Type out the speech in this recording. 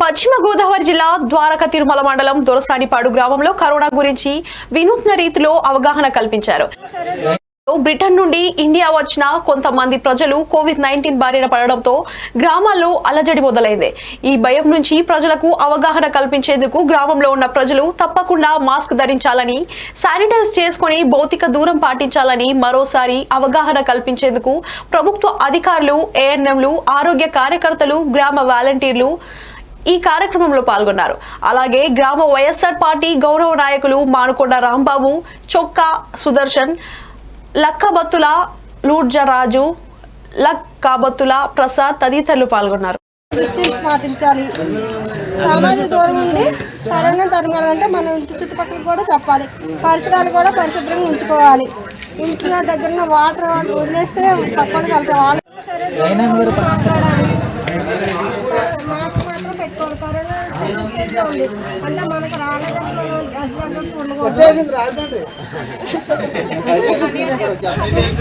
పశ్చిమ గోదావరి జిల్లా ద్వారక తిరుమల మండలం దొరసానిపాడు గ్రామంలో కరోనా గురించి వినూత్న రీతిలో అవగాహన కల్పించారు. బ్రిటన్ నుండి ఇండియా వచ్చిన కొంతమంది ప్రజలు కోవిడ్ నైన్టీన్ బారిన పడడంతో గ్రామాల్లో అలజడి మొదలైంది. ఈ భయం నుంచి ప్రజలకు అవగాహన కల్పించేందుకు గ్రామంలో ఉన్న ప్రజలు తప్పకుండా మాస్క్ ధరించాలని శానిటైజ్ చేసుకుని భౌతిక దూరం పాటించాలని మరోసారి అవగాహన కల్పించేందుకు ప్రభుత్వ అధికారులు ఏఎన్ఎంలు ఆరోగ్య కార్యకర్తలు గ్రామ వాలంటీర్లు ఈ కార్యక్రమంలో పాల్గొన్నారు. అలాగే గ్రామ వైఎస్ఆర్ పార్టీ గౌరవ నాయకులు మానుకొండ రాంబాబు చొక్కా సుదర్శన్ లక్కబత్తుల లూడ్జరాజు లక్కబత్తుల ప్రసాద్ తదితరులు పాల్గొన్నారు. పాటించాలి సామాజిక దూరం ఉండి కరోనా తరగడంటే మనం ఇంటి చుట్టుపక్కల కూడా చెప్పాలి. పరిసరాలు కూడా పరిశుభ్రంగా ఉంచుకోవాలి. ఇంట్లో దగ్గర వాటర్ వదిలేస్తే పక్కనకి వెళ్తాం వాళ్ళు సెన్సిటివ్గా ఉంది. అంటే మనకు రాలేదని మనం ఉండకూడదు